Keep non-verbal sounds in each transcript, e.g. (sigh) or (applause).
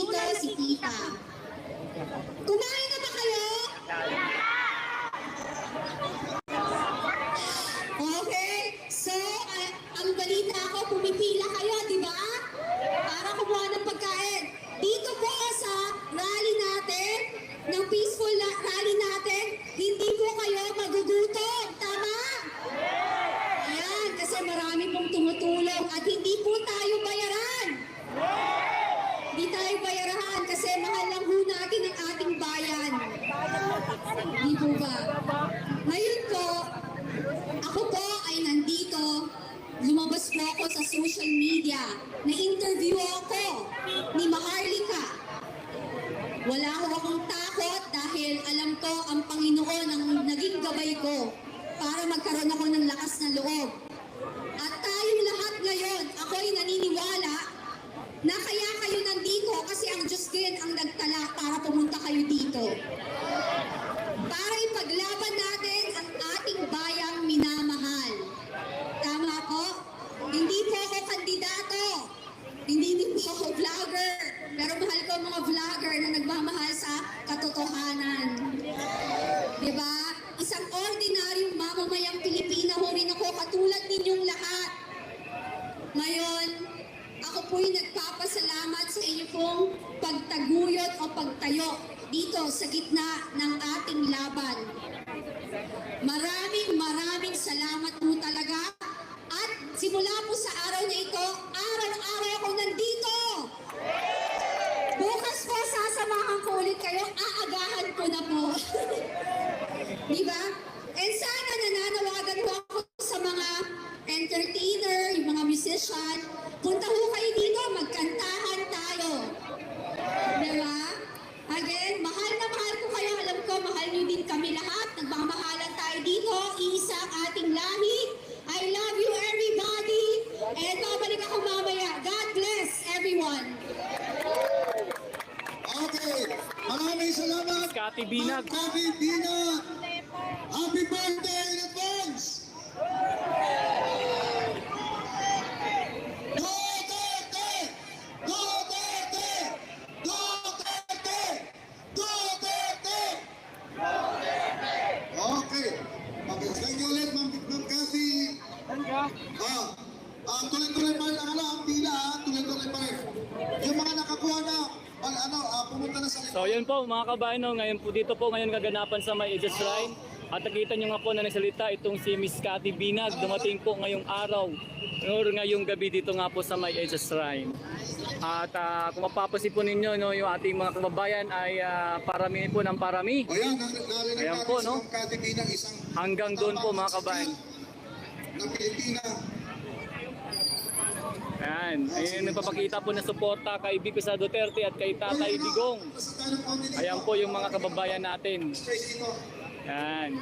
tito, si tita. Kumain na ba kayo? Okay, so ah, ang balita ko, pumipila kayo, di ba? Para kumuha ng pagkain. Dito po sa rally natin, ng peaceful la- rally natin, hindi po kayo magugutom, tama? Ayan, kasi marami pong tumutulong at hindi po tayo bayaran. Hindi tayo bayarahan kasi mahal lang ho natin ang ating bayan. Hindi po ba? Ngayon po, ako po ay nandito, lumabas po ako sa social media, na-interview ako ni Maharlika. Wala ho akong takot dahil alam ko ang Panginoon ang naging gabay ko para magkaroon ako ng lakas ng loob. At tayong lahat ngayon, ako'y naniniwala na kaya kayo nandito kasi ang Diyos din ang nagtala para pumunta kayo dito. Para ipaglaban natin ang ating bayang minamahal. Tama po? Hindi po ako kandidato. Hindi din po ako vlogger. Pero mahal ko ang mga vlogger na nagmamahal sa katotohanan. Di ba? Isang ordinaryong mamamayang Pilipina ho rin ako katulad ninyong lahat. Ngayon, ako po'y nagpapasalamat sa inyo pong pagtaguyod o pagtayo dito sa gitna ng ating laban. Maraming maraming salamat po talaga. At simula po sa araw na ito, araw-araw ako nandito. Bukas po sasamahan ko ulit kayo, aagahan ko na po. Di ba? And sana nananawagan po ako sa mga entertainer, yung mga musician. Punta ho kayo dito, magkantahan tayo. Di ba? Again, mahal na mahal ko kayo. Alam ko, mahal niyo din kami lahat. Nagmamahalan tayo dito. Iisa ang ating lahi. I love you everybody. And babalik ako mamaya. God bless everyone. Okay, maraming salamat. Kati Binag. Kati Binag. Happy birthday in advance. Thank you ulit, Ma'am Kathy. Ah, ah, tuloy-tuloy pa rin ang ano, ang pila, ah, tuloy-tuloy pa rin. Yung mga nakakuha na, al, ano, ah, pumunta na sa So yun po mga kabayan, no, ngayon po dito po ngayon kaganapan sa may Aegis Shrine. At nakita nyo nga po na nagsalita itong si Miss Cathy Binag. Dumating po ngayong araw or ngayong gabi dito nga po sa may Aegis Shrine. At ah, kung mapapansin po ninyo, no, yung ating mga kababayan ay ah, parami po ng parami. O yan, nar- narinig Ayan po, si no? Ma'am Cathy Binang, isang Hanggang doon po mga kabayan. ng Pilipina. Ayan, ayun nagpapakita po na suporta kay Vico sa Duterte at kay Tatay Digong. Ng. Ayan po yung mga kababayan natin. Alam,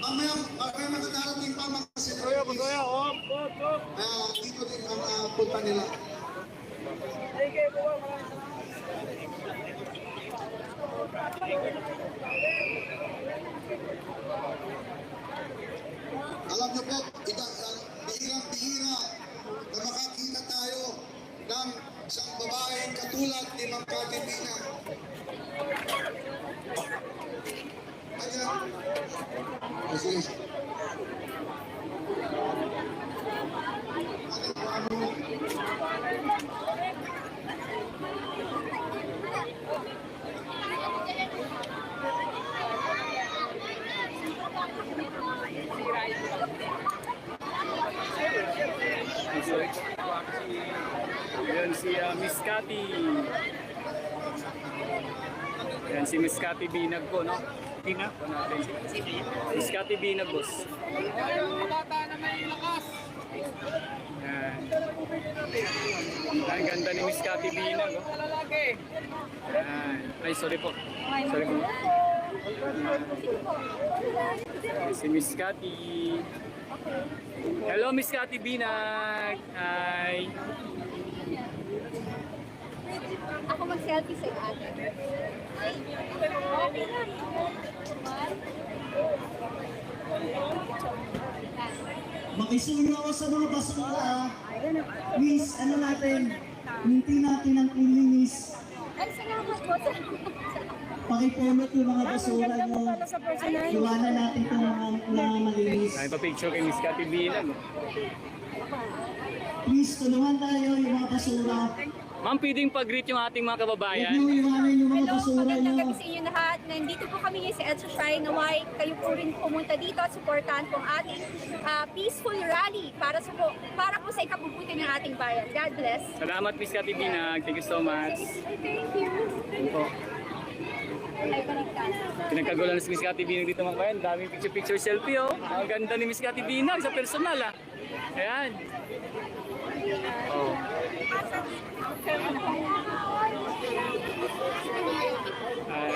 mamaya, mamaya magdarating pa mga Kuya, kuya, op, op, op. Ah, dito din ang ah, punta nila. Alam niyo po, iba, uh, bihirang-bihira na makakita tayo ng isang babaeng katulad ni Ma'am Cathy Pina. Ayan. Oh, sige. Yan si ah, Miss Cathy. Yan si Miss Cathy Binag po, no? Binag po natin. Miss Cathy Binag, boss. Yan. Ang ganda ni Miss Cathy Binag, oh. Yan. Ay, sorry po. Sorry po. Yan, Si Miss Cathy. Hello, Miss Cathy Binag. Hi. Ako mag-selfie sa ate. Makisuyo ako sa mga basura. Miss, ano natin? Ngiti natin ang ilinis. Ay, salamat po. (laughs) Pakipulot yung mga basura personal. Iwanan natin itong mga, mga malinis. Ay, pa-picture kay Miss Cathy Binag. Please, tulungan tayo yung mga basura. Ma'am, pwedeng pag-greet yung ating mga Huwag kababayan. nyo iwanan yung mga Hello, basura magandang gabi sa inyo lahat. Nandito po kami sa Edsa Shrine. Naway, kayo po rin pumunta dito at supportahan po ang ating ah, peaceful rally para, sa po, para po sa ikabubuti ng ating bayan. God bless. Salamat Miss Cathy Binag. Thank you so much. Thank you. Ay, baliktad. Pinagkagulan si Miss Cathy Binag dito mga kabayan. Daming picture-picture selfie oh. Ang ganda ni Miss Cathy Binag sa personal ah. Ayan. Oh. Ay,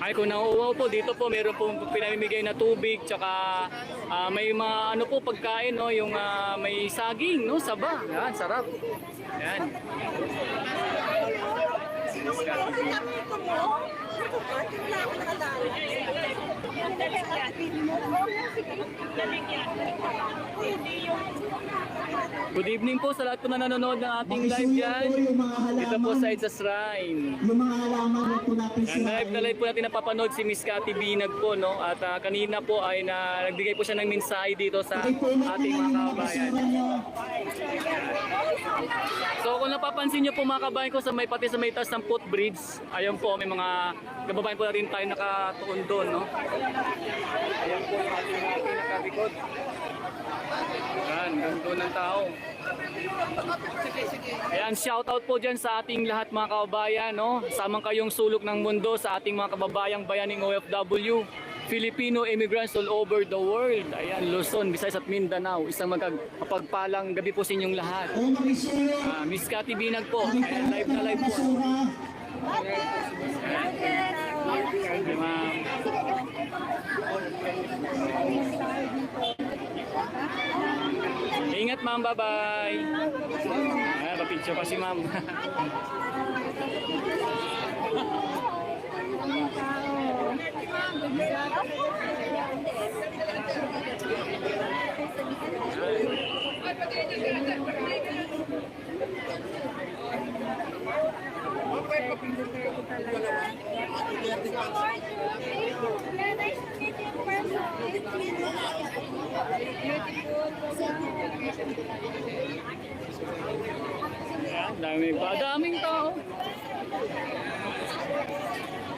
ay kung nauuwaw po, dito po meron po pinamimigay na tubig, tsaka ah, may mga ano po pagkain, no, yung ah, may saging, no, saba. Yan, sarap. Yan. Good evening po sa lahat po na nanonood ng ating live Makisuyo yan. po yung mga Dito po sa It's a Shrine. Yung mga halaman na po natin Yan, live na live po natin napapanood si Miss Cathy Binag po, no? At ah, kanina po ay na, nagbigay po siya ng mensahe dito sa ating mga nyo. So kung napapansin niyo po mga kababayan ko sa may pati sa may taas ng footbridge, ayun po may mga kababayan po natin tayo nakatuon doon, no? Ayan po yung ating mga pinakalikod. Yan, ganito ng tao. Ayan, shout out po dyan sa ating lahat mga kababayan, no? Samang kayong sulok ng mundo sa ating mga kababayang bayaning OFW. Filipino immigrants all over the world. Ayan, Luzon, Visayas at Mindanao. Isang magpagpalang gabi po sa inyong lahat. Ah, Miss Cathy Binag po. Ayan, live na live po. Ingat ma'am, bye-bye. Ah, papicture pa si ma'am. (laughs) Ayan, dami pa. Daming tao.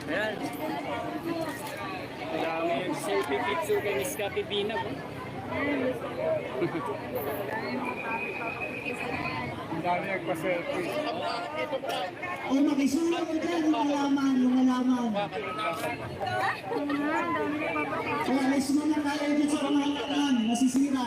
Ayan. Dami selfie picture kay Miss Cathy Binag. oh. O makisuyo ko dyan yung halaman, yung halaman. O alis mo na tayo dyan sa pangalaman, masisira.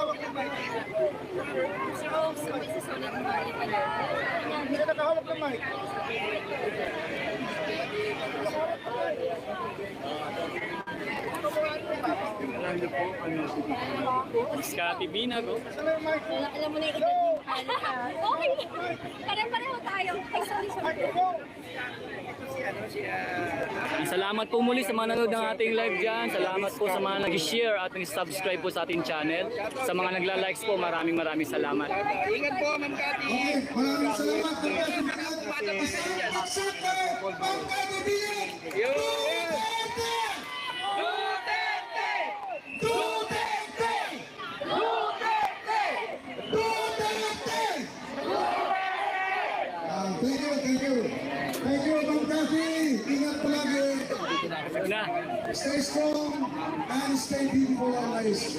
Sir Hope, sa may sasunod na Hindi ka nakahawak ng mic. Miss Cathy Binag. Oh. Alam mo na yung edad ni Halika. Okay. Pare-pareho tayo. Ay, sorry, sorry. Salamat po muli sa mga nanonood ng ating live dyan. Salamat po sa mga nag-share at nag-subscribe po sa ating channel. Sa mga nagla-likes po, maraming maraming salamat. Okay, maraming salamat. Ma'am Cathy Binag! Duterte! Na. Stay strong and stay beautiful always.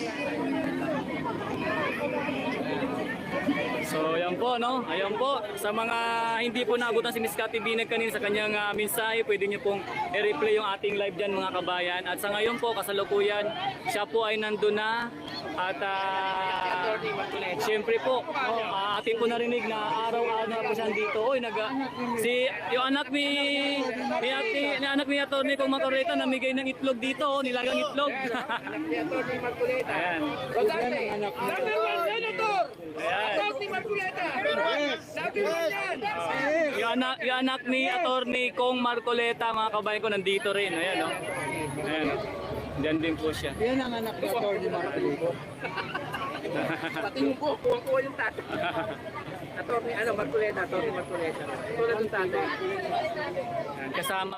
So, ayan po, no? Ayan po. Sa mga hindi po naabutan si Miss Cathy Binag kanina sa kanyang uh, mensahe, pwede niyo pong i-replay yung ating live dyan mga kabayan. At sa ngayon po, kasalukuyan, siya po ay nandun na. At uh, siyempre po, no, ah, ating po narinig na araw-araw na po siya dito. Oy, nag, si, yung anak ni, ni, ate, ni anak ni Atty. Kong Macoreta namigay ng itlog dito, oh, nilagang itlog. (laughs) Ayan. Number one senator! Ayan. Atty. Marcoleta! Sabi mo yan! Yung anak, yung anak ni Attorney Kong Marcoleta, mga kabayan ko, nandito rin. Ayan, no? Ayan, no? Diyan din po siya. Yan ang anak ni Atty. Marcoleta. (laughs) Pati mo po, kuha-kuha yung tatay. Atty. ano, Marcoleta, Atty. Marcoleta. Tulad ng tatay. Kasama